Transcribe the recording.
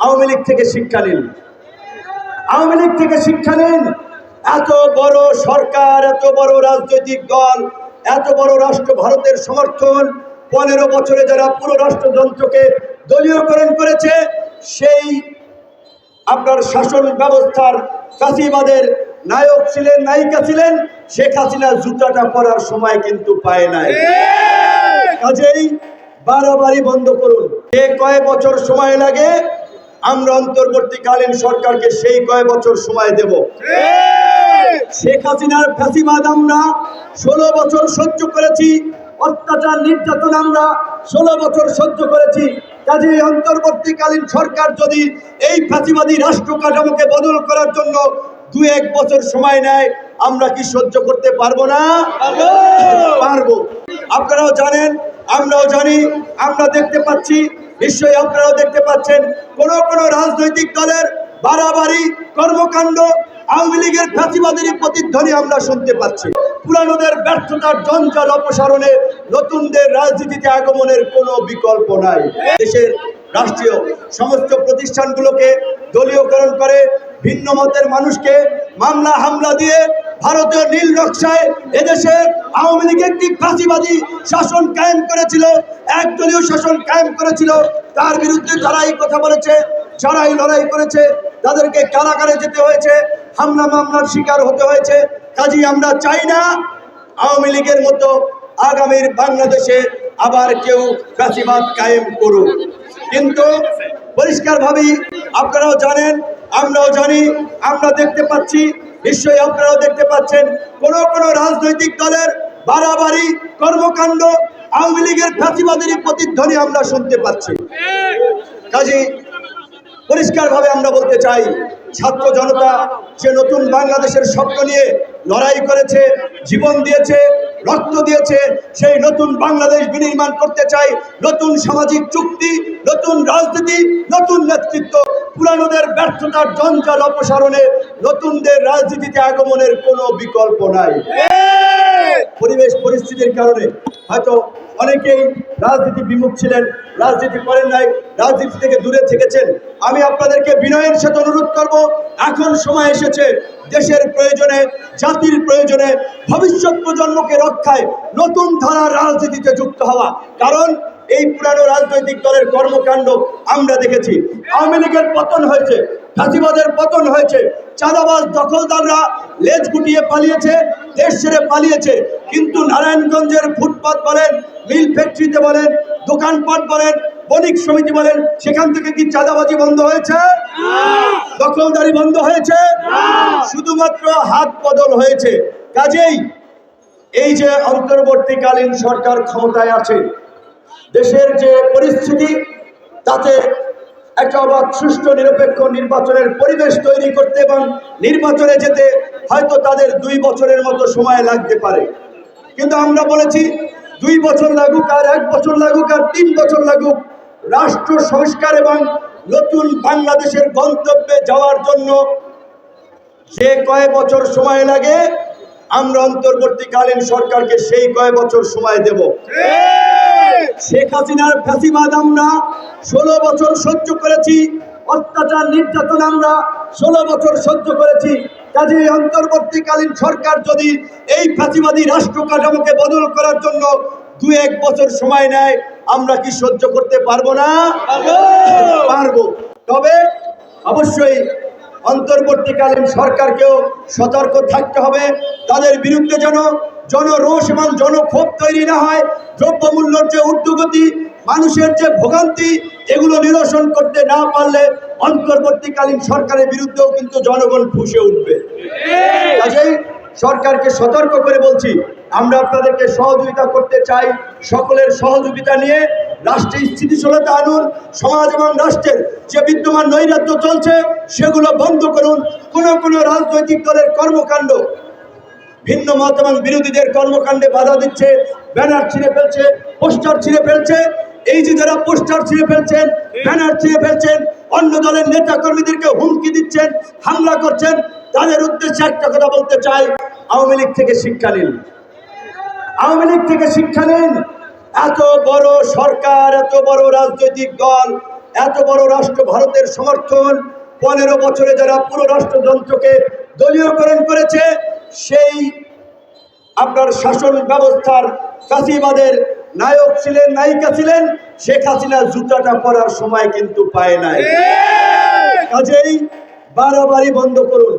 আওয়ামী লীগ থেকে শিক্ষা নিন। আওয়ামী লীগ থেকে শিক্ষা নিন। এত বড় সরকার এত বড় রাজনৈতিক দল এত বড় রাষ্ট্র ভারতের সমর্থন পনেরো বছরে যারা পুরো রাষ্ট্রযন্ত্রকে দলীয়করণ করেছে সেই আপনার শাসন ব্যবস্থার ফাঁসিবাদের নায়ক ছিলেন নায়িকা ছিলেন শেখ হাসিনা জুতাটা পরার সময় কিন্তু পায় নাই। কাজেই বাড়াবাড়ি বন্ধ করুন। যে কয় বছর সময় লাগে আমরা অন্তর্বর্তীকালীন সরকারকে সেই কয় বছর সময় দেব? শেখ হাসিনার ফাঁসিবাদ আমরা ষোলো বছর সহ্য করেছি অত্যাচার নির্যাতন আমরা ষোলো বছর সহ্য করেছি। কাজে অন্তর্বর্তীকালীন সরকার যদি এই ফাঁসিবাদী রাষ্ট্র কাঠামোকে বদল করার জন্য দু এক বছর সময় নেয় আমরা কি সহ্য করতে পারব না? পারব। আপনারাও জানেন আমরাও জানি আমরা দেখতে পাচ্ছি নিশ্চয়ই আপনারাও দেখতে পাচ্ছেন, কোন কোন রাজনৈতিক দলের বাড়াবাড়ি, কর্মকাণ্ড, আওয়ামী লীগের ফাঁসিবাদের প্রতিধ্বনি আমরা শুনতে পাচ্ছি। পুরানোদের ব্যর্থতার জঞ্জাল অপসারণে নতুনদের রাজনীতিতে আগমনের কোনো বিকল্প নাই। দেশের রাষ্ট্রীয় সমস্ত প্রতিষ্ঠানগুলোকে দলীয়করণ করে ভিন্ন মতের মানুষকে মামলা হামলা দিয়ে ভারতীয় নীল নকশায় এদেশে আওয়ামী লীগ একটি ফাঁসিবাদী শাসন কায়েম করেছিল, একদলীয় শাসন কায়েম করেছিল। তার বিরুদ্ধে যারা এই কথা বলেছে, যারাই লড়াই করেছে, তাদেরকে কারাগারে যেতে হয়েছে, হামলা মামলার শিকার হতে হয়েছে। কাজী আমরা চাই না আওয়ামী লীগের মতো আগামীর বাংলাদেশে আবার কেউ ফাঁসিবাদ কায়েম করুক। কিন্তু পরিষ্কারভাবেই আপনারাও জানেন, আমরাও জানি, আমরা দেখতে পাচ্ছি নিশ্চয়ই আপনারা দেখতে পাচ্ছেন, কোন কোন রাজনৈতিক দলের বাড়াবাড়ি কর্মকাণ্ড আওয়ামী লীগের ফাঁসিবাদের প্রতিধ্বনি আমরা শুনতে পাচ্ছি। কাজী, পরিষ্কারভাবে আমরা বলতে চাই, ছাত্র জনতা যে নতুন বাংলাদেশের স্বপ্ন নিয়ে লড়াই করেছে, জীবন দিয়েছে রক্ত দিয়েছে, সেই নতুন বাংলাদেশ বিনির্মাণ করতে চাই, নতুন সামাজিক চুক্তি, নতুন রাজনীতি, নতুন নেতৃত্ব, পুরানোদের ব্যর্থতার জঞ্জাল অপসারণে নতুনদের রাজনীতিতে আগমনের কোনো বিকল্প নাই। পরিবেশ পরিস্থিতির কারণে হয়তো অনেকেই রাজনীতি বিমুখ ছিলেন, রাজনীতি করেন নাই রাজনীতি থেকে দূরে থেকেছেন। আমি আপনাদেরকে বিনয়ের সাথে অনুরোধ করব, এখন সময় এসেছে দেশের প্রয়োজনে, জাতির প্রয়োজনে, ভবিষ্যৎ প্রজন্মকে রক্ষায় নতুন ধারার রাজনীতিতে যুক্ত হওয়া। কারণ এই পুরানো রাজনৈতিক দলের কর্মকাণ্ড আমরা দেখেছি। আওয়ামী লীগের পতন হয়েছে, ফাঁসিবাদের পতন হয়েছে, চাঁদাবাজ দখলদাররা লেজ গুটিয়ে পালিয়েছে, দেশ ছেড়ে পালিয়েছে। কিন্তু নারায়ণগঞ্জের ফুটপাত বলেন, মিল ফ্যাক্টরিতে বলেন, দোকানপাট বলেন বণিক সমিতি বলেন, সেখান থেকে কি চাঁদাবাজি বন্ধ হয়েছে? দখলদারি বন্ধ হয়েছে? শুধুমাত্র হাত বদল হয়েছে। কাজেই এই যে অন্তর্বর্তীকালীন সরকার ক্ষমতায় আছে, দেশের যে পরিস্থিতি, তাতে একটা অবাধ, সুষ্ঠু, নিরপেক্ষ নির্বাচনের পরিবেশ তৈরি করতে এবং নির্বাচনে যেতে হয়তো তাদের দুই বছরের মতো সময় লাগতে পারে। কিন্তু আমরা বলেছি, দুই বছর লাগুক আর এক বছর লাগুক আর তিন বছর লাগুক রাষ্ট্র সংস্কার এবং নতুন বাংলাদেশের গন্তব্যে যাওয়ার জন্য যে কয় বছর সময় লাগে, আমরা অন্তর্বর্তীকালীন সরকারকে সেই কয় বছর সময় দেব। শেখ হাসিনার ফাঁসিবাদ আমরা ষোলো বছর সহ্য করেছি, অত্যাচার, নির্যাতন আমরা ষোলো বছর সহ্য করেছি। কাজে অন্তর্বর্তীকালীন সরকার যদি এই ফাঁসিবাদী রাষ্ট্র কাঠামোকে বদল করার জন্য দু এক বছর সময় নেয় আমরা কি সহ্য করতে পারব না? পারব। তবে অবশ্যই অন্তর্বর্তীকালীন সরকারকেও সতর্ক থাকতে হবে। তাদের বিরুদ্ধে যেন জনরোষ এবং জনক্ষোভ তৈরি না হয় দ্রব্যমূল্যর যে ঊর্ধ্বগতি মানুষের যে ভোগান্তি এগুলো নিরসন করতে না পারলে অন্তর্বর্তীকালীন সরকারের বিরুদ্ধেও কিন্তু জনগণ ফুসে উঠবে। কাজেই সরকারকে সতর্ক করে বলছি, আমরা আপনাদেরকে সহযোগিতা করতে চাই সকলের সহযোগিতা নিয়ে রাষ্ট্রে স্থিতিশীলতা আনুন, সমাজ এবং রাষ্ট্রের যে বিদ্যমান নৈরাজ্য চলছে সেগুলো বন্ধ করুন। কোনো কোনো রাজনৈতিক দলের কর্মকাণ্ড ভিন্ন মত এবং বিরোধীদের কর্মকাণ্ডে বাধা দিচ্ছে, ব্যানার ছিঁড়ে ফেলছে, পোস্টার ছিঁড়ে ফেলছে। এই যে যারা পোস্টার ছিঁড়ে ফেলছেন, ব্যানার ছিঁড়ে ফেলছেন, অন্য দলের নেতা কর্মীদেরকে হুমকি দিচ্ছেন, হামলা করছেন তাদের উদ্দেশ্যে একটা কথা বলতে চাই। আওয়ামী লীগ থেকে শিক্ষা নিন। আওয়ামী লীগ থেকে শিক্ষা নিন। এত বড় সরকার এত বড় রাজনৈতিক দল এত বড় রাষ্ট্র ভারতের সমর্থন পনেরো বছরে যারা পুরো রাষ্ট্রযন্ত্রকে দলীয়করণ করেছে সেই আপনার শাসন ব্যবস্থার ফাঁসিবাদের নায়ক ছিলেন নায়িকা ছিলেন শেখ হাসিনা জুতাটা পরার সময় কিন্তু পায় নাই। কাজেই বাড়াবাড়ি বন্ধ করুন।